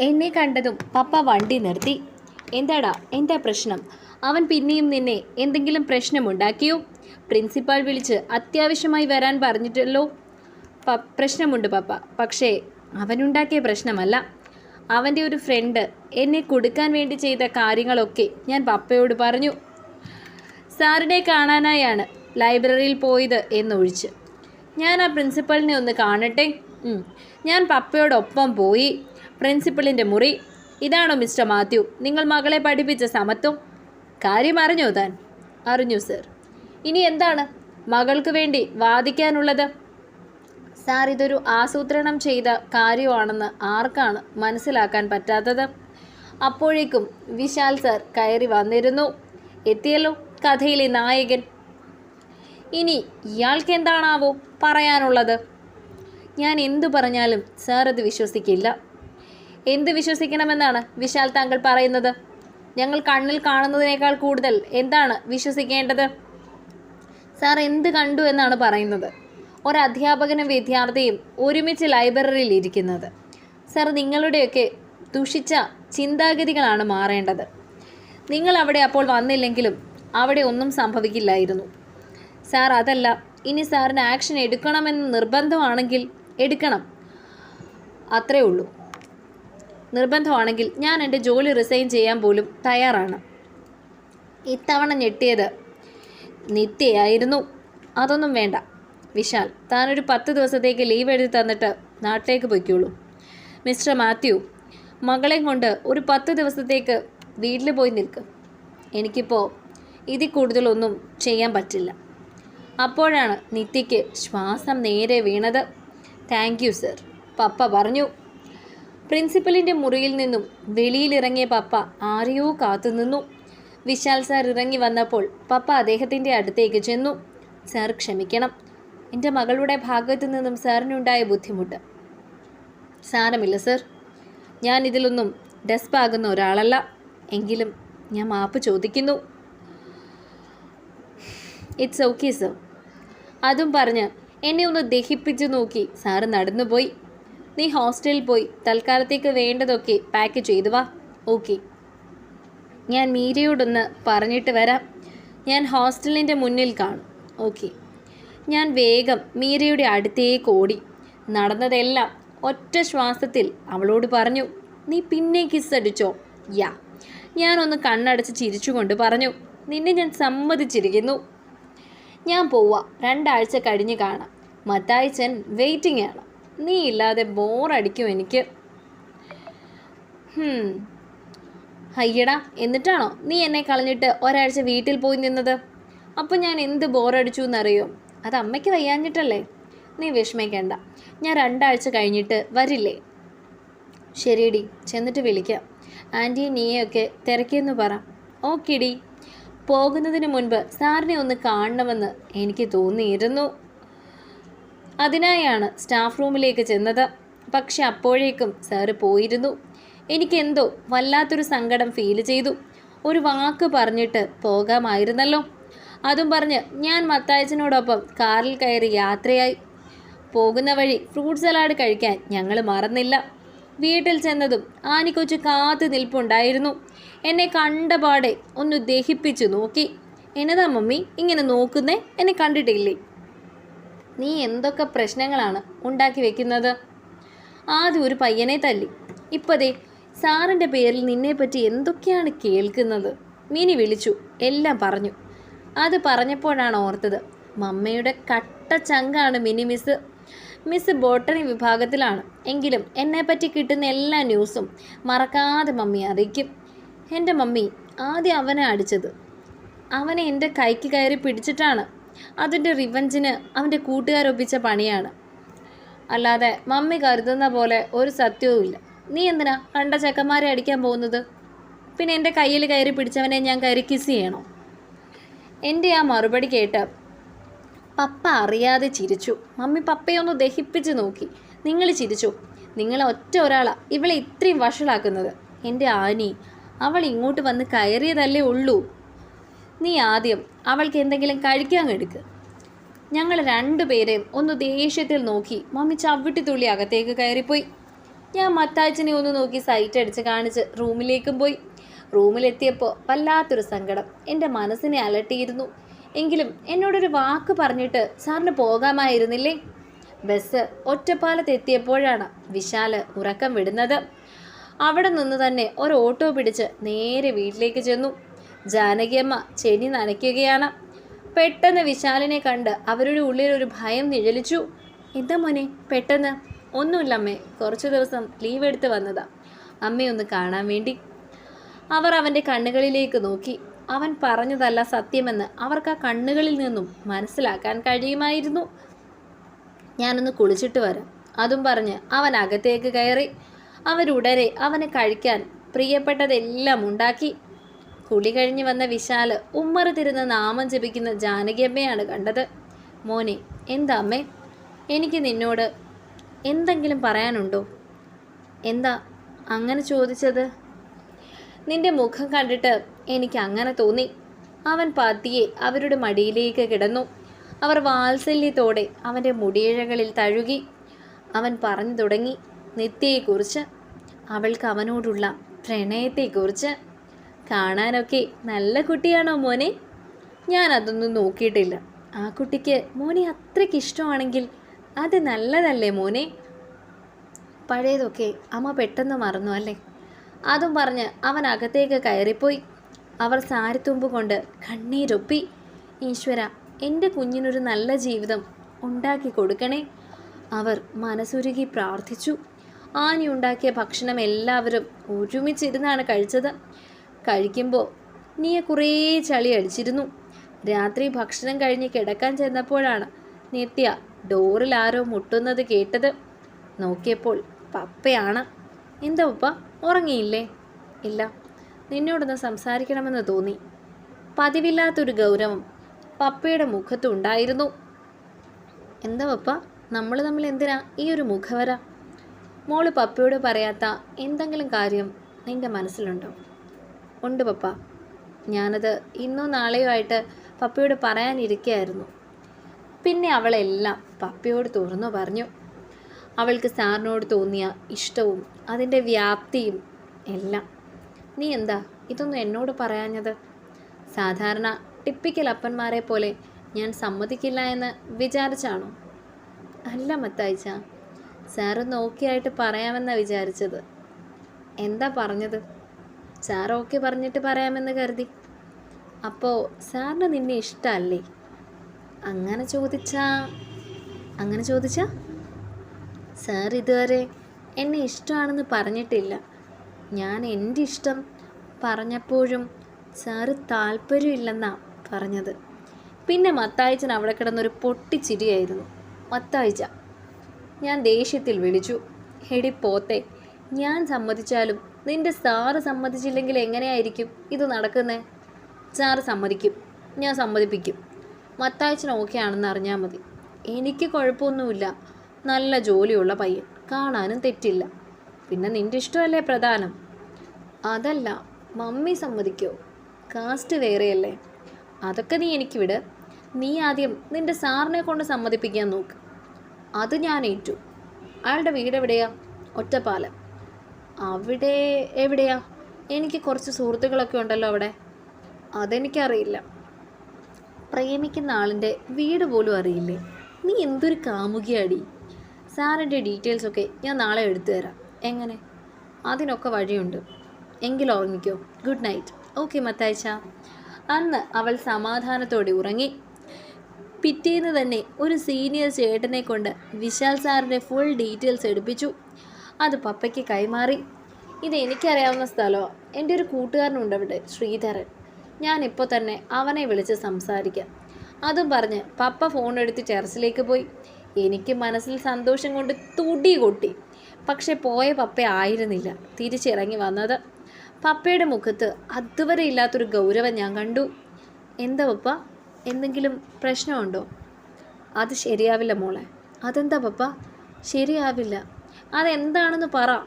എന്നെ കണ്ടതും പപ്പ വണ്ടി നിർത്തി. എന്താടാ എന്താ പ്രശ്നം? അവൻ പിന്നെയും നിന്നെ എന്തെങ്കിലും പ്രശ്നമുണ്ടാക്കിയോ? പ്രിൻസിപ്പാൾ വിളിച്ച് അത്യാവശ്യമായി വരാൻ പറഞ്ഞിട്ടല്ലോ? പ പ്രശ്നമുണ്ട് പപ്പ. പക്ഷേ അവനുണ്ടാക്കിയ പ്രശ്നമല്ല. അവന്റെ ഒരു ഫ്രണ്ട് എന്നെ കൊടുക്കാൻ വേണ്ടി ചെയ്ത കാര്യങ്ങളൊക്കെ ഞാൻ പപ്പയോട് പറഞ്ഞു. സാറിനെ കാണാനായാണ് ലൈബ്രറിയിൽ പോയത് എന്നൊഴിച്ച്. ഞാൻ ആ പ്രിൻസിപ്പളിനെ ഒന്ന് കാണട്ടെ? ഞാൻ പപ്പയോടൊപ്പം പോയി. പ്രിൻസിപ്പളിന്റെ മുറി. ഇതാണോ മിസ്റ്റർ മാത്യു? നിങ്ങൾ മകളെ പഠിപ്പിച്ച സമത്വം? കാര്യം അറിഞ്ഞോ താൻ? അറിഞ്ഞു സർ. ഇനി എന്താണ്? മകൾക്ക് വേണ്ടി വാദിക്കാനുള്ളത്? സാർ ഇതൊരു ആസൂത്രണം ചെയ്ത കാര്യമാണെന്ന് ആർക്കാണ് മനസ്സിലാക്കാൻ പറ്റാത്തത്? അപ്പോഴേക്കും വിശാൽ സാർ കയറി വന്നിരുന്നു. എത്തിയല്ലോ കഥയിലെ നായകൻ. ഇനി ഇയാൾക്ക് എന്താണാവോ പറയാനുള്ളത്? ഞാൻ എന്തു പറഞ്ഞാലും സാർ അത് വിശ്വസിക്കില്ല. എന്ത് വിശ്വസിക്കണമെന്നാണ് വിശാൽ താങ്കൾ പറയുന്നത്? ഞങ്ങൾ കണ്ണിൽ കാണുന്നതിനേക്കാൾ കൂടുതൽ എന്താണ് വിശ്വസിക്കേണ്ടത്? സാർ എന്ത് കണ്ടു എന്നാണ് പറയുന്നത്? ഒരധ്യാപകനും വിദ്യാർത്ഥിയും ഒരുമിച്ച് ലൈബ്രറിയിൽ ഇരിക്കുന്നത്. സാർ നിങ്ങളുടെയൊക്കെ ദുഷിച്ച ചിന്താഗതികളാണ് മാറേണ്ടത്. നിങ്ങൾ അവിടെ അപ്പോൾ വന്നില്ലെങ്കിലും അവിടെ ഒന്നും സംഭവിക്കില്ലായിരുന്നു. സാർ അതല്ല ഇനി സാറിന് ആക്ഷൻ എടുക്കണമെന്ന് നിർബന്ധമാണെങ്കിൽ എടുക്കണം. അത്രേ ഉള്ളൂ. നിർബന്ധമാണെങ്കിൽ ഞാൻ എന്റെ ജോലി റിസൈൻ ചെയ്യാൻ പോലും തയ്യാറാണ്. ഇത്തവണ ഞെട്ടിയത് നിത്യയായിരുന്നു. അതൊന്നും വേണ്ട. വിശാൽ താനൊരു പത്ത് ദിവസത്തേക്ക് ലീവ് എഴുതി തന്നിട്ട് നാട്ടിലേക്ക് പൊയ്ക്കോളൂ. മിസ്റ്റർ മാത്യു മകളെ കൊണ്ട് ഒരു പത്ത് ദിവസത്തേക്ക് വീട്ടിൽ പോയി നിൽക്ക്. എനിക്കിപ്പോൾ ഇതിൽ കൂടുതലൊന്നും ചെയ്യാൻ പറ്റില്ല. അപ്പോഴാണ് നിത്യയ്ക്ക് ശ്വാസം നേരെ വീണത്. താങ്ക് യു സർ പപ്പ പറഞ്ഞു. പ്രിൻസിപ്പലിന്റെ മുറിയിൽ നിന്നും വെളിയിലിറങ്ങിയ പപ്പ ആരെയോ കാത്തുനിന്നു. വിശാൽ സാർ ഇറങ്ങി വന്നപ്പോൾ പപ്പ അദ്ദേഹത്തിന്റെ അടുത്തേക്ക് ചെന്നു. സാർ ക്ഷമിക്കണം. എന്റെ മകളുടെ ഭാഗത്തു നിന്നും സാറിനുണ്ടായ ബുദ്ധിമുട്ട്. സാരമില്ല സർ. ഞാൻ ഇതിലൊന്നും ഡെസ്പാകുന്ന ഒരാളല്ല. എങ്കിലും ഞാൻ മാപ്പ് ചോദിക്കുന്നു. It's okay sir. അതും പറഞ്ഞ് എന്നെ ഒന്ന് ദഹിപ്പിച്ചു നോക്കി സാറ് നടന്നുപോയി. നീ ഹോസ്റ്റലിൽ പോയി തൽക്കാലത്തേക്ക് വേണ്ടതൊക്കെ പാക്ക് ചെയ്തു വാ. ഓക്കെ ഞാൻ മീരയോടൊന്ന് പറഞ്ഞിട്ട് വരാം. ഞാൻ ഹോസ്റ്റലിന്റെ മുന്നിൽ കാണും. ഓക്കെ ഞാൻ വേഗം മീരയുടെ അടുത്തേക്ക് ഓടി. നടന്നതെല്ലാം ഒറ്റ ശ്വാസത്തിൽ അവളോട് പറഞ്ഞു നീ പിന്നെ കിസ് അടിച്ചോ? യാ. ഞാനൊന്ന് കണ്ണടച്ച് ചിരിച്ചുകൊണ്ട് പറഞ്ഞു നിന്നെ ഞാൻ സമ്മതിച്ചിരിക്കുന്നു. ഞാൻ പോവാ. രണ്ടാഴ്ച കഴിഞ്ഞ് കാണാം. മത്തായിച്ചൻ വെയിറ്റിംഗ് ആണ്. നീ ഇല്ലാതെ ബോറടിക്കും എനിക്ക്. അയ്യടാ എന്നിട്ടാണോ നീ എന്നെ കളഞ്ഞിട്ട് ഒരാഴ്ച വീട്ടിൽ പോയി നിന്നത്? അപ്പം ഞാൻ എന്ത് ബോറടിച്ചു എന്നറിയോ? അത് അമ്മയ്ക്ക് വയ്യാഞ്ഞിട്ടല്ലേ? നീ വിഷമിക്കേണ്ട ഞാൻ രണ്ടാഴ്ച കഴിഞ്ഞിട്ട് വരില്ലേ? ശരിയടി ചെന്നിട്ട് വിളിക്കാം. ആന്റി നീയൊക്കെ തിരക്കിയെന്ന് പറ. ഓക്കെടി. പോകുന്നതിന് മുൻപ് സാറിനെ ഒന്ന് കാണണമെന്ന് എനിക്ക് തോന്നിയിരുന്നു. അതിനായാണ് സ്റ്റാഫ് റൂമിലേക്ക് ചെന്നത്. പക്ഷെ അപ്പോഴേക്കും സാറ് പോയിരുന്നു. എനിക്കെന്തോ വല്ലാത്തൊരു സങ്കടം ഫീൽ ചെയ്തു. ഒരു വാക്ക് പറഞ്ഞിട്ട് പോകാമായിരുന്നല്ലോ. അതും പറഞ്ഞ് ഞാൻ മത്തായച്ചനോടൊപ്പം കാറിൽ കയറി യാത്രയായി. പോകുന്ന വഴി ഫ്രൂട്ട് സലാഡ് കഴിക്കാൻ ഞങ്ങൾ മറന്നില്ല. വീട്ടിൽ ചെന്നതും ആനിക്കൊച്ചു കാത്തു നിൽപ്പുണ്ടായിരുന്നു. എന്നെ കണ്ടപാടെ ഒന്ന് ദഹിപ്പിച്ചു നോക്കി. എന്നതാ മമ്മി ഇങ്ങനെ നോക്കുന്നേ? എന്നെ കണ്ടിട്ടില്ലേ? നീ എന്തൊക്കെ പ്രശ്നങ്ങളാണ് ഉണ്ടാക്കി വെക്കുന്നത്? ആദ്യം ഒരു പയ്യനെ തല്ലി. ഇപ്പതേ സാറിന്റെ പേരിൽ നിന്നെപ്പറ്റി എന്തൊക്കെയാണ് കേൾക്കുന്നത്? മിനി വിളിച്ചു. എല്ലാം പറഞ്ഞു. അത് പറഞ്ഞപ്പോഴാണ് ഓർത്തത് മമ്മയുടെ കട്ട ചങ്കാണ് മിനി മിസ്. മിസ് ബോട്ടണി വിഭാഗത്തിലാണ്. എങ്കിലും എന്നെപ്പറ്റി കിട്ടുന്ന എല്ലാ ന്യൂസും മറക്കാതെ മമ്മി അറിയിക്കും. എന്റെ മമ്മി ആദ്യം അവനെ അടിച്ചത്. അവനെ എന്റെ കൈക്ക് കയറി പിടിച്ചിട്ടാണ്. അതിന്റെ റിവഞ്ചിന് അവന്റെ കൂട്ടുകാരൊപ്പിച്ച പണിയാണ്. അല്ലാതെ മമ്മി കരുതുന്ന പോലെ ഒരു സത്യവുമില്ല. നീ എന്തിനാ കണ്ട ചെക്കന്മാരെ അടിക്കാൻ പോകുന്നത്? പിന്നെ എന്റെ കയ്യിൽ കയറി പിടിച്ചവനെ ഞാൻ കയറി കിസ് ചെയ്യണോ? എന്റെ ആ മറുപടി കേട്ട് പപ്പ അറിയാതെ ചിരിച്ചു. മമ്മി പപ്പയെ ഒന്ന് ദഹിപ്പിച്ച് നോക്കി. നിങ്ങൾ ചിരിച്ചു. നിങ്ങളെ ഒറ്റ ഒരാളാ ഇവളെ ഇത്രയും വഷളാക്കുന്നത്. എന്റെ ആനി അവൾ ഇങ്ങോട്ട് വന്ന് കയറിയതല്ലേ ഉള്ളൂ. നീ ആദ്യം അവൾക്ക് എന്തെങ്കിലും കഴിക്കാൻ എടുക്ക്. ഞങ്ങൾ രണ്ടുപേരെയും ഒന്ന് ദേഷ്യത്തിൽ നോക്കി മമ്മി ചവിട്ടി തുള്ളി അകത്തേക്ക് കയറിപ്പോയി. ഞാൻ മത്താച്ചനെ ഒന്ന് നോക്കി സൈറ്റ് അടിച്ച് കാണിച്ച് റൂമിലേക്കും പോയി. റൂമിലെത്തിയപ്പോൾ വല്ലാത്തൊരു സങ്കടം. എന്റെ മനസ്സിനെ അലട്ടിയിരുന്നു. എങ്കിലും എന്നോടൊരു വാക്ക് പറഞ്ഞിട്ട് സാറിന് പോകാമായിരുന്നില്ലേ? ബസ് ഒറ്റപ്പാലത്ത് എത്തിയപ്പോഴാണ് വിശാൽ ഉറക്കം വിടുന്നത്. അവിടെ നിന്ന് തന്നെ ഒരു ഓട്ടോ പിടിച്ച് നേരെ വീട്ടിലേക്ക് ചെന്നു. ജാനകിയമ്മ ചെനി നനയ്ക്കുകയാണ്. പെട്ടെന്ന് വിശാലിനെ കണ്ട് അവരുടെ ഉള്ളിൽ ഒരു ഭയം നിഴലിച്ചു. എന്താ മോനെ പെട്ടെന്ന്? ഒന്നുമില്ല അമ്മേ കുറച്ച് ദിവസം ലീവ് എടുത്ത് വന്നതാ. അമ്മയൊന്ന് കാണാൻ വേണ്ടി. അവർ അവന്റെ കണ്ണുകളിലേക്ക് നോക്കി. അവൻ പറഞ്ഞതല്ല സത്യമെന്ന് അവർക്ക് ആ കണ്ണുകളിൽ നിന്നും മനസ്സിലാക്കാൻ കഴിയുമായിരുന്നു. ഞാനൊന്ന് കുളിച്ചിട്ട് വരാം. അതും പറഞ്ഞ് അവൻ അകത്തേക്ക് കയറി. അവരുടനെ അവന് കഴിക്കാൻ പ്രിയപ്പെട്ടതെല്ലാം ഉണ്ടാക്കി. കുളി കഴിഞ്ഞ് വന്ന വിശാൽ ഉമ്മറ് തിരുന്ന് നാമം ജപിക്കുന്ന ജാനകിയമ്മയാണ് കണ്ടത്. മോനെ എന്താ അമ്മേ? എനിക്ക് നിന്നോട് എന്തെങ്കിലും പറയാനുണ്ടോ? എന്താ അങ്ങനെ ചോദിച്ചത്? നിന്റെ മുഖം കണ്ടിട്ട് എനിക്ക് അങ്ങനെ തോന്നി. അവൻ പതിയെ അവരുടെ മടിയിലേക്ക് കിടന്നു. അവർ വാത്സല്യത്തോടെ അവന്റെ മുടിയിഴകളിൽ തഴുകി. അവൻ പറഞ്ഞു തുടങ്ങി നിത്യയെക്കുറിച്ച് അവൾക്ക് അവനോടുള്ള പ്രണയത്തെക്കുറിച്ച്. കാണാനൊക്കെ നല്ല കുട്ടിയാണോ മോനെ? ഞാൻ അതൊന്നും നോക്കിയിട്ടില്ല. ആ കുട്ടിക്ക് മോനെ അത്രയ്ക്ക് ഇഷ്ടമാണെങ്കിൽ അത് നല്ലതല്ലേ മോനെ? പഴയതൊക്കെ അമ്മ പെട്ടെന്ന് മറന്നു അല്ലേ? അതും പറഞ്ഞ് അവൻ അകത്തേക്ക് കയറിപ്പോയി. അവർ സാരിത്തുമ്പ് കൊണ്ട് കണ്ണീരൊപ്പി ഈശ്വര എന്റെ കുഞ്ഞിനൊരു നല്ല ജീവിതം ഉണ്ടാക്കി കൊടുക്കണേ. അവർ മനസ്സുരുകി പ്രാർത്ഥിച്ചു. ആനി ഉണ്ടാക്കിയ ഭക്ഷണം എല്ലാവരും ഒരുമിച്ചിരുന്നാണ് കഴിച്ചത്. കഴിക്കുമ്പോൾ നീയെ കുറേ ചളി അടിച്ചിരുന്നു. രാത്രി ഭക്ഷണം കഴിഞ്ഞ് കിടക്കാൻ ചെന്നപ്പോഴാണ് നിത്യ ഡോറിൽ ആരോ മുട്ടുന്നത് കേട്ടത്. നോക്കിയപ്പോൾ പപ്പയാണ്. എന്താ ഉപ്പ ഉറങ്ങിയില്ലേ? ഇല്ല നിന്നോടൊന്ന് സംസാരിക്കണമെന്ന് തോന്നി. പതിവില്ലാത്തൊരു ഗൗരവം പപ്പയുടെ മുഖത്തുണ്ടായിരുന്നു എന്താ പപ്പ നമ്മൾ തമ്മിൽ എന്തിനാ ഈ ഒരു മുഖവര? മോൾ പപ്പയോട് പറയാത്ത എന്തെങ്കിലും കാര്യം നിന്റെ മനസ്സിലുണ്ടോ? ഉണ്ട് പപ്പ. ഞാനത് ഇന്നോ നാളെയോ ആയിട്ട് പപ്പയോട് പറയാനിരിക്കുകയായിരുന്നു പിന്നെ അവളെല്ലാം പപ്പയോട് തുറന്നു പറഞ്ഞു. അവൾക്ക് സാറിനോട് തോന്നിയ ഇഷ്ടവും അതിന്റെ വ്യാപ്തിയും എല്ലാം. നീ എന്താ ഇതൊന്നും എന്നോട് പറയാഞ്ഞത്? സാധാരണ ടിപ്പിക്കൽ അപ്പന്മാരെ പോലെ ഞാൻ സമ്മതിക്കില്ല എന്ന് വിചാരിച്ചാണോ? അല്ല മത്തായിച്ച സാറ് നോക്കിയായിട്ട് പറയാമെന്നാണ് വിചാരിച്ചത്. എന്താ പറഞ്ഞത്? സാർ ഓക്കെ പറഞ്ഞിട്ട് പറയാമെന്ന് കരുതി. അപ്പോൾ സാറിന് നിന്നെ ഇഷ്ടമല്ലേ അങ്ങനെ ചോദിച്ചാ അങ്ങനെ ചോദിച്ചാ? സാർ ഇതുവരെ എന്നെ ഇഷ്ടമാണെന്ന് പറഞ്ഞിട്ടില്ല. ഞാൻ എന്റെ ഇഷ്ടം പറഞ്ഞപ്പോഴും സാറ് താല്പര്യമില്ലെന്നാ പറഞ്ഞത്. പിന്നെ മത്തായിച്ചൻ അവിടെ കിടന്നൊരു പൊട്ടിച്ചിരിയായിരുന്നു. മത്തായിച്ച ഞാൻ ദേഷ്യത്തിൽ വിളിച്ചു. ഹെടി പോത്തെ ഞാൻ സമ്മതിച്ചാലും നിന്റെ സാറ് സമ്മതിച്ചില്ലെങ്കിൽ എങ്ങനെയായിരിക്കും ഇത് നടക്കുന്നേ? സാറ് സമ്മതിക്കും. ഞാൻ സമ്മതിപ്പിക്കും. മത്തായച്ചൻ ഓക്കെ ആണെന്ന് അറിഞ്ഞാൽ മതി. എനിക്ക് കുഴപ്പമൊന്നുമില്ല. നല്ല ജോലിയുള്ള പയ്യൻ. കാണാനും തെറ്റില്ല. പിന്നെ നിന്റെ ഇഷ്ടമല്ലേ പ്രധാനം? അതല്ല മമ്മി സമ്മതിക്കോ? കാസ്റ്റ് വേറെയല്ലേ? അതൊക്കെ നീ എനിക്ക് വിട്. നീ ആദ്യം നിന്റെ സാറിനെ കൊണ്ട് സമ്മതിപ്പിക്കാൻ നോക്ക്. അത് ഞാൻ ഏറ്റു. അയാളുടെ വീട് എവിടെയാ? ഒറ്റപ്പാലം. അവിടെ എവിടെയാ? എനിക്ക് കുറച്ച് സുഹൃത്തുക്കളൊക്കെ ഉണ്ടല്ലോ അവിടെ. അതെനിക്കറിയില്ല. പ്രേമിക്കുന്ന ആളിന്റെ വീട് പോലും അറിയില്ലേ? നീ എന്തൊരു കാമുകിയാടി. സാറിന്റെ ഡീറ്റെയിൽസ് ഒക്കെ ഞാൻ നാളെ എടുത്തു തരാം. എങ്ങനെ? അതിനൊക്കെ വഴിയുണ്ട്. എങ്കിൽ ഓർമ്മിക്കോ. Good night. ഓക്കെ മത്തായിച്ച. അന്ന് അവൾ സമാധാനത്തോടെ ഉറങ്ങി. പിറ്റേന്ന് തന്നെ ഒരു സീനിയർ ചേട്ടനെ കൊണ്ട് വിശാൽ സാറിന്റെ ഫുൾ ഡീറ്റെയിൽസ് എടുപ്പിച്ചു. അത് പപ്പയ്ക്ക് കൈമാറി. ഇത് എനിക്കറിയാവുന്ന സ്ഥലമോ എന്റെ ഒരു കൂട്ടുകാരനുണ്ട് അവിടെ ശ്രീധരൻ. ഞാൻ ഇപ്പോൾ തന്നെ അവനെ വിളിച്ച് സംസാരിക്കാം. അതും പറഞ്ഞ് പപ്പ ഫോൺ എടുത്ത് ടെറസിലേക്ക് പോയി. എനിക്ക് മനസ്സിൽ സന്തോഷം കൊണ്ട് തുടി കൊട്ടി. പക്ഷെ പോയ പപ്പ ആയിരുന്നില്ല. തിരിച്ചിറങ്ങി വന്നത്. പപ്പയുടെ മുഖത്ത് അതുവരെ ഇല്ലാത്തൊരു ഗൗരവം ഞാൻ കണ്ടു. എന്താ പപ്പ? എന്തെങ്കിലും പ്രശ്നമുണ്ടോ? അത് ശരിയാവില്ല മോളെ. അതെന്താ പപ്പ? ശരിയാവില്ല. അതെന്താണെന്ന് പറ.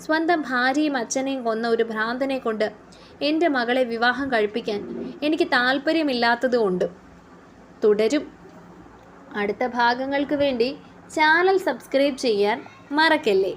സ്വന്തം ഭാര്യയും അച്ഛനെയും കൊന്ന ഒരു ഭ്രാന്തനെ കൊണ്ട് എന്റെ മകളെ വിവാഹം കഴിപ്പിക്കാൻ എനിക്ക് താല്പര്യമില്ലാത്തതുകൊണ്ട്. തുടരും. അടുത്ത ഭാഗങ്ങൾക്ക് വേണ്ടി ചാനൽ സബ്സ്ക്രൈബ് ചെയ്യാൻ മറക്കല്ലേ?